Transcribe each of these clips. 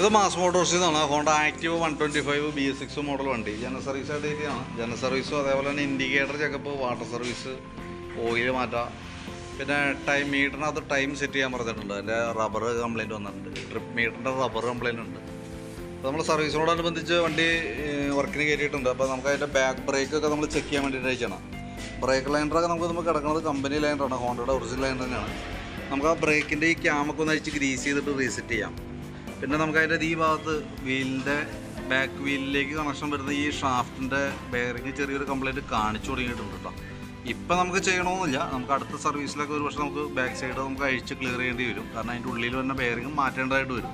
ഇത് മാസ് മോട്ടോഴ്സിൽ നിന്നാണ് Honda Activa one twenty five B S six model വണ്ടി. ജന സർവീസ് ആയിട്ടാണ് ജന സർവീസും അതേപോലെ തന്നെ indicator checkup water service oil മാറ്റാം. പിന്നെ ടൈം മീറ്ററിനകത്ത് ടൈം സെറ്റ് ചെയ്യാൻ പറഞ്ഞിട്ടുണ്ട്. അതിന്റെ റബ്ബർ കംപ്ലയിന്റ് വന്നിട്ടുണ്ട്. ട്രിപ്പ് മീറ്ററിന്റെ റബ്ബർ കംപ്ലയിന്റ് ഉണ്ട്. അപ്പോൾ നമ്മൾ സർവീസിനോടനുബന്ധിച്ച് വണ്ടി വർക്കിന് കയറ്റിയിട്ടുണ്ട് അപ്പോൾ നമുക്ക് അതിന്റെ ബാക്ക് ബ്രേക്കൊക്കെ നമ്മൾ ചെക്ക് ചെയ്യാൻ വേണ്ടിയിട്ട് അയച്ചാണ് ബ്രേക്ക് ലൈനറൊക്കെ നമുക്ക് നമുക്ക് കിടക്കുന്നത് കമ്പനി ലൈനറാണ് ഹോണ്ടയുടെ ഒറിജിനൽ ലൈനർ തന്നെയാണ്. നമുക്ക് ആ ബ്രേക്കിന്റെ ഈ ക്യാമൊക്കെ ഒന്ന് അഴിച്ച് ഗ്രീസ് ചെയ്തിട്ട് റീസെറ്റ് ചെയ്യാം. പിന്നെ നമുക്ക് അതിന്റെ ഈ ഭാഗത്ത് വീലിന്റെ ബാക്ക് വീലിലേക്ക് കണക്ഷൻ വരുന്ന ഈ ഷാഫ്റ്റിന്റെ ബെയറിങ് ചെറിയൊരു കംപ്ലൈന്റ് കാണിച്ചു തുടങ്ങിയിട്ടുണ്ട് കേട്ടോ. ഇപ്പം നമുക്ക് ചെയ്യണമെന്നില്ല നമുക്ക് അടുത്ത സർവീസിലൊക്കെ ഒരു പക്ഷേ നമുക്ക് ബാക്ക് സൈഡ് നമുക്ക് അഴിച്ച് ക്ലിയർ ചെയ്യേണ്ടി വരും. കാരണം അതിന്റെ ഉള്ളിൽ വരുന്ന ബെയറിങ് മാറ്റേണ്ടതായിട്ട് വരും.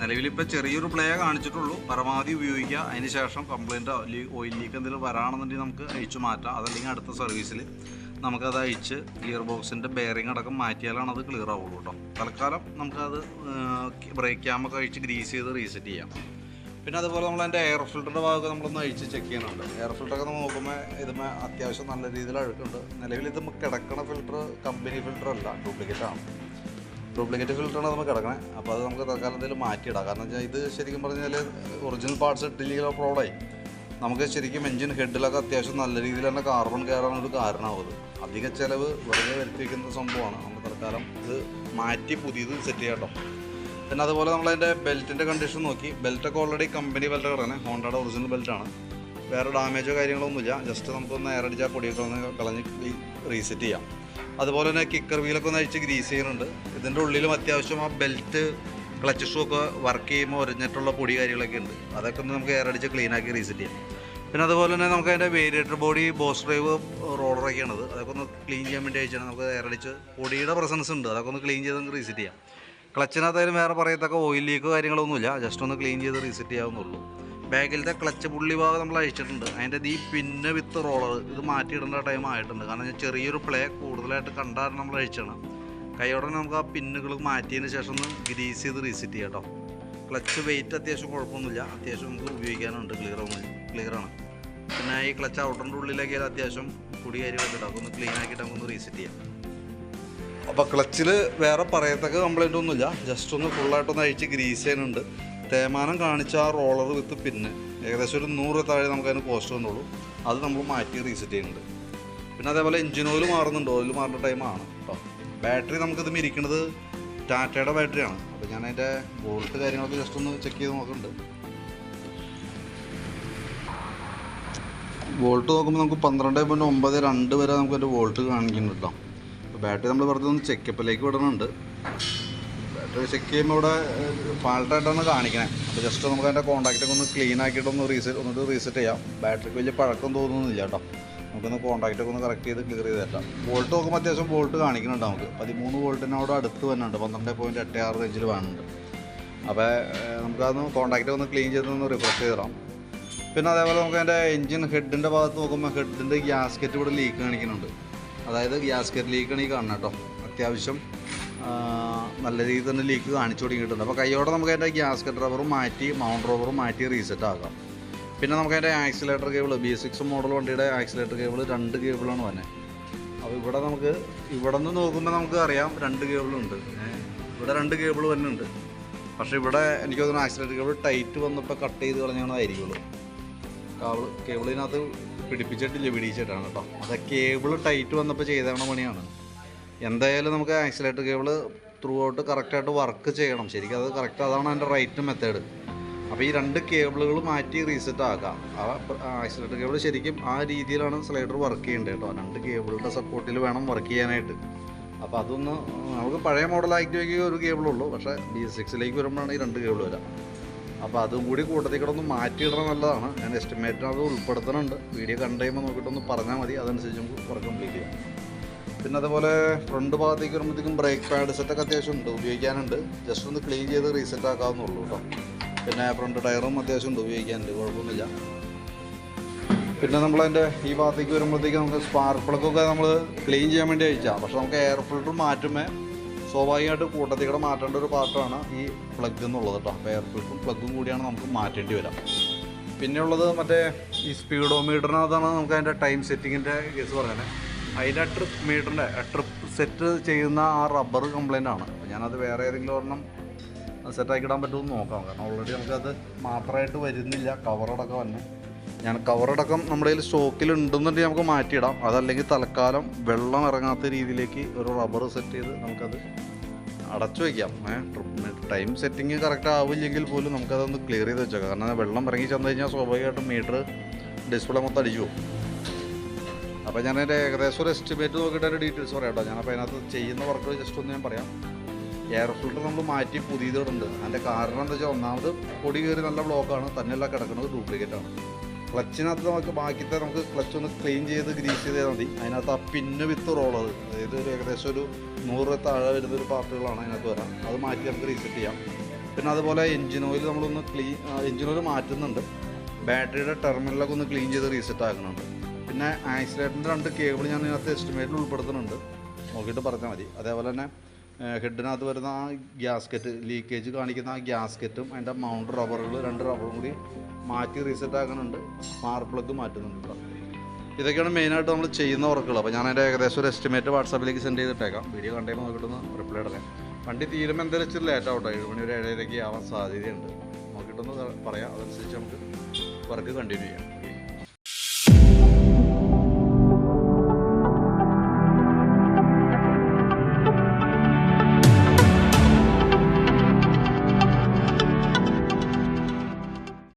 നിലവിൽ ഇപ്പോൾ ചെറിയൊരു പ്ലേ കാണിച്ചിട്ടുള്ളൂ. പരമാവധി ഉപയോഗിക്കുക. അതിന് ശേഷം കംപ്ലൈന്റോ ഓയിൽ ലീക്ക് എന്തെങ്കിലും വരാണെന്നുണ്ടെങ്കിൽ നമുക്ക് അഴിച്ചു മാറ്റാം. അതല്ലെങ്കിൽ അടുത്ത സർവീസിൽ നമുക്കത് അഴിച്ച് ഗിയർ ബോക്സിന്റെ ബെയറിംഗ് അടക്കം മാറ്റിയാലാണ് അത് ക്ലിയർ ആവുള്ളൂ കേട്ടോ. തൽക്കാലം നമുക്കത് ബ്രേക്ക് ക്യാമൊക്കെ അഴിച്ച് ഗ്രീസ് ചെയ്ത് റീസെറ്റ് ചെയ്യാം. പിന്നെ അതുപോലെ നമ്മൾ അതിന്റെ എയർ ഫിൽറ്ററിന്റെ ഭാഗമൊക്കെ നമ്മളൊന്ന് അഴിച്ച് ചെക്ക് ചെയ്യുന്നുണ്ട്. എയർ ഫിൽറ്ററൊക്കെ നമ്മൾ നോക്കുമ്പോൾ ഇതുമേ അത്യാവശ്യം നല്ല രീതിയിൽ അഴുക്കുണ്ട്. നിലവിൽ ഇത് നമുക്ക് കിടക്കണ ഫിൽറ്റർ കമ്പനി ഫിൽറ്റർ അല്ല ഡ്യൂപ്ലിക്കേറ്റ് ആണ്. ഡ്യൂപ്ലിക്കേറ്റ് ഫിൽറ്ററാണ് നമുക്ക് കിടക്കണേ. അപ്പോൾ അത് നമുക്ക് തൽക്കാലം എന്തെങ്കിലും മാറ്റിയിടാം. കാരണം വെച്ചാൽ ഇത് ശരിക്കും പറഞ്ഞാൽ ഒറിജിനൽ പാർട്സ് ഇട്ടില്ലെങ്കിൽ പ്രോഡായി നമുക്ക് ശരിക്കും എഞ്ചിൻ ഹെഡിലൊക്കെ അത്യാവശ്യം നല്ല രീതിയിൽ തന്നെ കാർബൺ കയറാനൊരു കാരണമാവും അധിക ചിലവ് വെറുതെ വരുത്തിക്കുന്ന സംഭവമാണ്. നമ്മൾ തൽക്കാലം ഇത് മാറ്റി പുതിയത് സെറ്റ് ചെയ്യാം കേട്ടോ. പിന്നെ അതുപോലെ നമ്മളതിന്റെ ബെൽറ്റിന്റെ കണ്ടീഷൻ നോക്കി. ബെൽറ്റൊക്കെ ഓൾറെഡി കമ്പനി ബെൽറ്റ് കിടക്കണേ ഹോണ്ടയുടെ ഒറിജിനൽ ബെൽറ്റാണ് വേറെ ഡാമേജോ കാര്യങ്ങളോ ഒന്നുമില്ല. ജസ്റ്റ് നമുക്കൊന്ന് എയർ അടിച്ചാൽ പൊടിയൊക്കെ ഒന്ന് കളഞ്ഞ് റീസെറ്റ് ചെയ്യാം. അതുപോലെ തന്നെ കിക്കർ വീലൊക്കെ ഒന്ന് അഴിച്ച് ഗ്രീസ് ചെയ്യുന്നുണ്ട്. ഇതിന്റെ ഉള്ളിലും അത്യാവശ്യം ആ ബെൽറ്റ് ക്ലച്ച് ഷൂ ഒക്കെ വർക്ക് ചെയ്യുമ്പോൾ ഒരഞ്ഞിട്ടുള്ള പൊടി കാര്യങ്ങളൊക്കെ ഉണ്ട്. അതൊക്കെ ഒന്ന് നമുക്ക് എയറടിച്ച് ക്ലീൻ ആക്കി റീസെറ്റ് ചെയ്യാം. പിന്നെ അതുപോലെ തന്നെ നമുക്ക് അതിന്റെ വേരിയേറ്റർ ബോഡി ബോസ് ഡ്രൈവ് റോളറൊക്കെയാണത് അതൊക്കെ ഒന്ന് ക്ലീൻ ചെയ്യാൻ വേണ്ടി അയച്ചാണ് നമുക്ക് എയറടിച്ച് പൊടിയുടെ പ്രസൻസ് ഉണ്ട്. അതൊക്കെ ഒന്ന് ക്ലീൻ ചെയ്ത് നമുക്ക് റീസെറ്റ് ചെയ്യാം. ക്ലച്ചിനകത്തായാലും വേറെ പറയത്തക്ക ഓയിൽ ലീക്ക് കാര്യങ്ങളൊന്നുമില്ല. ജസ്റ്റ് ഒന്ന് ക്ലീൻ ചെയ്ത് റീസെറ്റ് ചെയ്യാവുന്നുള്ളൂ ബാഗിലത്തെ ക്ലച്ച് പുള്ളി ഭാഗം നമ്മൾ അഴിച്ചിട്ടുണ്ട്. അതിന്റെ ഈ പിന്നെ വിത്ത് റോളർ ഇത് മാറ്റിയിടേണ്ട ടൈം ആയിട്ടുണ്ട്. കാരണം ചെറിയൊരു പ്ലേ കൂടുതലായിട്ട് കണ്ടാൽ നമ്മൾ അഴിച്ചാണ്. കൈയോടെ നമുക്ക് ആ പിന്നുകൾ മാറ്റിയതിന് ശേഷം ഒന്ന് ഗ്രീസ് ചെയ്ത് റീസെറ്റ് ചെയ്യാം കേട്ടോ ക്ലച്ച് വെയിറ്റ് അത്യാവശ്യം കുഴപ്പമൊന്നുമില്ല. അത്യാവശ്യം നമുക്ക് ഉപയോഗിക്കാനുണ്ട്. ക്ലിയർ ക്ലിയറാണ് പിന്നെ ഈ ക്ലച്ച് ഔട്ടറിന്റെ ഉള്ളിലേക്ക് അത്യാവശ്യം പൊടി കാര്യങ്ങളൊക്കെ ഉണ്ടാവും ഒന്ന് ക്ലീൻ ആക്കിയിട്ട് നമുക്കൊന്ന് റീസെറ്റ് ചെയ്യാം. അപ്പോൾ ക്ലച്ചിൽ വേറെ പറയത്തക്ക കംപ്ലൈന്റ് ഒന്നുമില്ല. ജസ്റ്റ് ഒന്ന് ഫുള്ളായിട്ടൊന്ന് അഴിച്ച് ഗ്രീസ് ചെയ്യാനുണ്ട് തേമാനം കാണിച്ച ആ റോളർ വിത്ത് പിന്നെ ഏകദേശം ഒരു നൂറ് താഴെ നമുക്ക് അതിന് പോസ്റ്റ് വന്നുള്ളൂ അത് നമ്മൾ മാറ്റി റീസെറ്റ് ചെയ്യുന്നുണ്ട്. പിന്നെ അതേപോലെ എഞ്ചിൻ ഓയിൽ മാറുന്നുണ്ട്. ഓയിൽ മാറുന്ന ടൈമാണ് കേട്ടോ ബാറ്ററി നമുക്കിത് മിരിക്കുന്നത് ടാറ്റയുടെ ബാറ്ററിയാണ് അപ്പോൾ ഞാൻ അതിന്റെ വോൾട്ട് കാര്യങ്ങളൊക്കെ ജസ്റ്റ് ഒന്ന് ചെക്ക് ചെയ്ത് നോക്കുന്നുണ്ട്. വോൾട്ട് നോക്കുമ്പോൾ നമുക്ക് പന്ത്രണ്ട് പോയിന്റ് ഒമ്പത് രണ്ട് വരെ നമുക്ക് അതിന്റെ വോൾട്ട് കാണിക്കുന്നുണ്ട് കേട്ടോ അപ്പോൾ ബാറ്ററി നമ്മൾ വെറുതെ ഒന്ന് ചെക്കപ്പിലേക്ക് വിടണുണ്ട്. ബാറ്ററി ചെക്ക് ചെയ്യുമ്പോൾ ഇവിടെ ഫാൾട്ടായിട്ടാണ് കാണിക്കണേ. അപ്പോൾ ജസ്റ്റ് നമുക്ക് അതിന്റെ കോൺടാക്റ്റൊക്കെ ഒന്ന് ക്ലീൻ ആക്കിയിട്ട് ഒന്ന് റീസെറ്റ് ഒന്നിട്ട് റീസെറ്റ് ചെയ്യാം. ബാറ്ററിക്ക് വലിയ പഴക്കം തോന്നുന്നില്ല കേട്ടോ. നമുക്കൊന്ന് കോൺടാക്റ്റൊക്കെ ഒന്ന് കറക്റ്റ് ചെയ്ത് ക്ലിയർ ചെയ്ത് തരാം. വോൾട്ട് നോക്കുമ്പോൾ അത്യാവശ്യം വോൾട്ട് കാണിക്കുന്നുണ്ട് നമുക്ക്. പതിമൂന്ന് വോൾട്ടിനോട് അടുത്ത് വരുന്നുണ്ട് പന്ത്രണ്ട് പോയിന്റ് എട്ട് ആറ് റേഞ്ചിൽ വേണമെന്നുണ്ട് അപ്പോൾ നമുക്കതൊന്ന് കോൺടാക്റ്റ് ഒന്ന് ക്ലീൻ ചെയ്തൊന്ന് റിഫ്രഷ് ചെയ്ത് തരാം. പിന്നെ അതേപോലെ നമുക്ക് അതിന്റെ എൻജിൻ ഹെഡിന്റെ ഭാഗത്ത് നോക്കുമ്പോൾ ഹെഡിന്റെ ഗ്യാസ്കറ്റ് ഇവിടെ ലീക്ക് കാണിക്കുന്നുണ്ട്. അതായത് ഗ്യാസ്കറ്റ് ലീക്കാണ് ഈ കാണുന്നത് കേട്ടോ. അത്യാവശ്യം നല്ല രീതിയിൽ തന്നെ ലീക്ക് കാണിച്ചു തുടങ്ങിയിട്ടുണ്ട്. അപ്പോൾ കൈയോടെ നമുക്ക് അതിന്റെ ഗ്യാസ്കറ്റ് റബ്ബറും മാറ്റി മൗണ്ട് റബ്ബറും മാറ്റി റീസെറ്റ് ആക്കാം. പിന്നെ നമുക്ക് അതിന്റെ accelerator cable B six model വണ്ടിയുടെ ആക്സിലേറ്റർ കേബിൾ രണ്ട് കേബിളാണ് വന്നെ. അപ്പോൾ ഇവിടെ നമുക്ക് ഇവിടെ നിന്ന് നോക്കുമ്പോൾ നമുക്ക് അറിയാം രണ്ട് കേബിളുണ്ട് ഇവിടെ രണ്ട് കേബിൾ വരുന്നുണ്ട് പക്ഷേ ഇവിടെ എനിക്ക് തോന്നുന്നു ആക്സിലേറ്റർ കേബിൾ ടൈറ്റ് വന്നപ്പോൾ കട്ട് ചെയ്ത് കളഞ്ഞാണായിരിക്കുള്ളൂ കാബിൾ കേബിളിനകത്ത് പിടിപ്പിച്ചിട്ടില്ല പിടിച്ചിട്ടാണ് കേട്ടോ. അത് കേബിൾ ടൈറ്റ് വന്നപ്പോൾ ചെയ്തേണ പണിയാണ്. എന്തായാലും നമുക്ക് ആക്സിലേറ്റർ കേബിൾ ത്രൂ ഔട്ട് കറക്റ്റായിട്ട് വർക്ക് ചെയ്യണം. ശരിക്കും അത് കറക്റ്റ് അതാണ് അതിന്റെ റൈറ്റ് മെത്തേഡ് അപ്പോൾ ഈ രണ്ട് കേബിളുകൾ മാറ്റി റീസെറ്റ് ആക്കാം. ആ ആക്സിലേറ്റർ കേബിൾ ശരിക്കും ആ രീതിയിലാണ് സ്ലൈഡർ വർക്ക് ചെയ്യേണ്ടത് കേട്ടോ. രണ്ട് കേബിളുടെ സപ്പോർട്ടിൽ വേണം വർക്ക് ചെയ്യാനായിട്ട്. അപ്പോൾ അതൊന്ന് നമുക്ക് പഴയ മോഡൽ ആക്റ്റീവയ്ക്ക് ഒരു കേബിളുള്ളൂ പക്ഷേ ബി സിക്സിലേക്ക് വരുമ്പോഴാണ് ഈ രണ്ട് കേബിൾ വരാം. അപ്പോൾ അതും കൂടി കൂട്ടത്തിൽ കൂടെ ഒന്ന് മാറ്റിയിടണം നല്ലതാണ്. ഞാൻ എസ്റ്റിമേറ്റ് അത് ഉൾപ്പെടുത്തുന്നുണ്ട് വീഡിയോ കണ്ടു കഴിയുമ്പോൾ നോക്കിയിട്ടൊന്ന് പറഞ്ഞാൽ മതി. അതനുസരിച്ച് നമുക്ക് വർക്ക് കംപ്ലീറ്റ് ചെയ്യാം. പിന്നെ അതുപോലെ ഫ്രണ്ട് ഭാഗത്തേക്ക് വരുമ്പോഴത്തേക്കും ബ്രേക്ക് പാഡ് സെറ്റൊക്കെ അത്യാവശ്യം ഉണ്ട്. ഉപയോഗിക്കാനുണ്ട്. ജസ്റ്റ് ഒന്ന് ക്ലീൻ ചെയ്ത് റീസെറ്റ് ആക്കാവുന്നുള്ളൂ കേട്ടോ. പിന്നെ ഫ്രണ്ട് ടയറും അത്യാവശ്യം ഉണ്ട്. ഉപയോഗിക്കാനുണ്ട്. കുഴപ്പമൊന്നുമില്ല. പിന്നെ നമ്മളതിന്റെ ഈ ഭാഗത്തേക്ക് വരുമ്പോഴത്തേക്ക് നമുക്ക് സ്പാർക്ക് പ്ലഗൊക്കെ നമ്മൾ ക്ലീൻ ചെയ്യാൻ വേണ്ടി അയച്ചാൽ പക്ഷെ നമുക്ക് എയർ ഫിൽറ്റർ മാറ്റുമ്പോൾ സ്വാഭാവികമായിട്ട് കൂട്ടത്തിൽ കൂടെ മാറ്റേണ്ട ഒരു പാർട്ടാണ് ഈ പ്ലഗ് എന്നുള്ളത് കേട്ടോ അപ്പോൾ എയർ പ്ലഗും കൂടിയാണ് നമുക്ക് മാറ്റേണ്ടി വരാം പിന്നെ ഉള്ളത് മറ്റേ ഈ സ്പീഡോമീറ്ററിനകത്താണ് നമുക്ക് അതിന്റെ ടൈം സെറ്റിങ്ങിന്റെ കേസ് പറയുന്നത്. അതിന്റെ ട്രിപ്പ് മീറ്ററിന്റെ ട്രിപ്പ് സെറ്റ് ചെയ്യുന്ന ആ റബ്ബർ കംപ്ലൈന്റ് ആണ്. അപ്പോൾ ഞാനത് വേറെ ഏതെങ്കിലും ഒരെണ്ണം സെറ്റാക്കിടാൻ പറ്റുമെന്ന് നോക്കാം. കാരണം ഓൾറെഡി നമുക്കത് മാത്രമായിട്ട് വരുന്നില്ല. കവറടക്കം തന്നെ ഞാൻ കവറടക്കം നമ്മുടെ കയ്യിൽ സ്റ്റോക്കിൽ ഉണ്ടെന്നുണ്ടെങ്കിൽ നമുക്ക് മാറ്റിയിടാം. അതല്ലെങ്കിൽ തൽക്കാലം വെള്ളം ഇറങ്ങാത്ത രീതിയിലേക്ക് ഒരു റബ്ബർ സെറ്റ് ചെയ്ത് നമുക്കത് അടച്ചു വയ്ക്കാം ടൈം സെറ്റിംഗ് കറക്റ്റ് ആവില്ലെങ്കിൽ പോലും നമുക്കതൊന്ന് ക്ലിയർ ചെയ്ത് വെച്ചേക്കാം. കാരണം വെള്ളം ഇറങ്ങി ചെന്ന് കഴിഞ്ഞാൽ സ്വാഭാവികമായിട്ടും മീറ്റർ ഡിസ്പ്ലേ മൊത്തം അടിച്ചു പോകും. അപ്പോൾ ഞാൻ എന്റെ ഏകദേശം ഒരു എസ്റ്റിമേറ്റ് നോക്കിയിട്ട് അതിന്റെ ഡീറ്റെയിൽസ് പറയാം കേട്ടോ. ഞാനപ്പോൾ അതിനകത്ത് ചെയ്യുന്ന വർക്ക് ജസ്റ്റ് ഒന്ന് ഞാൻ പറയാം. എയർ ഫിൽറ്റർ നമ്മൾ മാറ്റി പുതിയതോടുണ്ട് അതിന്റെ കാരണം എന്താ വെച്ചാൽ ഒന്നാമത് പൊടി കയറി നല്ല ബ്ലോക്കാണ് തന്നെയല്ല കിടക്കുന്നത് ഡ്യൂപ്ലിക്കേറ്റ് ആണ്. ക്ലച്ചിനകത്ത് നമുക്ക് ബാക്കിത്തെ നമുക്ക് ക്ലച്ച് ഒന്ന് ക്ലീൻ ചെയ്ത് ഗ്രീസ് ചെയ്താൽ മതി. അതിനകത്ത് ആ പിന്ന് വിത്ത് റോളത് അതായത് ഒരു ഏകദേശം ഒരു നൂറ് താഴെ വരുന്ന ഒരു പാർട്ടുകളാണ് അതിനകത്ത് വരാം. അത് മാറ്റി നമുക്ക് റീസെറ്റ് ചെയ്യാം. പിന്നെ അതുപോലെ എഞ്ചിൻ ഓയിൽ നമ്മളൊന്ന് ക്ലീൻ എഞ്ചിൻ ഓയിൽ മാറ്റുന്നുണ്ട്. ബാറ്ററിയുടെ ടെർമിനലൊക്കെ ഒന്ന് ക്ലീൻ ചെയ്ത് റീസെറ്റ് ആക്കുന്നുണ്ട് പിന്നെ ആക്സിലേറ്ററിന്റെ രണ്ട് കേബിൾ ഞാൻ ഇതിനകത്ത് എസ്റ്റിമേറ്റിൽ ഉൾപ്പെടുത്തുന്നുണ്ട്. നോക്കിയിട്ട് പറഞ്ഞാൽ മതി. അതേപോലെ തന്നെ ഹെഡിനകത്ത് വരുന്ന ആ ഗ്യാസ്കറ്റ് ലീക്കേജ് കാണിക്കുന്ന ആ ഗ്യാസ്കറ്റും അതിന്റെ മൗണ്ട് റബ്ബറുകൾ രണ്ട് റബ്ബറും കൂടി മാറ്റി റീസെറ്റ് ആക്കുന്നുണ്ട് സ്പാർക്ക് പ്ലഗ് മാറ്റുന്നുണ്ട് ഇതൊക്കെയാണ് മെയിനായിട്ട് നമ്മൾ ചെയ്യുന്ന വർക്കുകൾ അപ്പോൾ ഞാൻ അതിന്റെ ഏകദേശം ഒരു എസ്റ്റിമേറ്റ് വാട്സാപ്പിലേക്ക് സെൻഡ് ചെയ്തിട്ടേക്കാം. വീഡിയോ കണ്ടേ നോക്കിയിട്ടൊന്ന് റിപ്ലൈ ഇടാം വണ്ടി തീരുമ്പോൾ എന്തായാലും ഇച്ചിരി ലേറ്റ് ആവട്ടെ. ഏഴ് മണി ഒരു ഏഴരയ്ക്ക് ആവാൻ സാധ്യതയുണ്ട്. നോക്കിയിട്ടൊന്ന് പറയാം. അതനുസരിച്ച് നമുക്ക് വർക്ക് കണ്ടിന്യൂ ചെയ്യാം.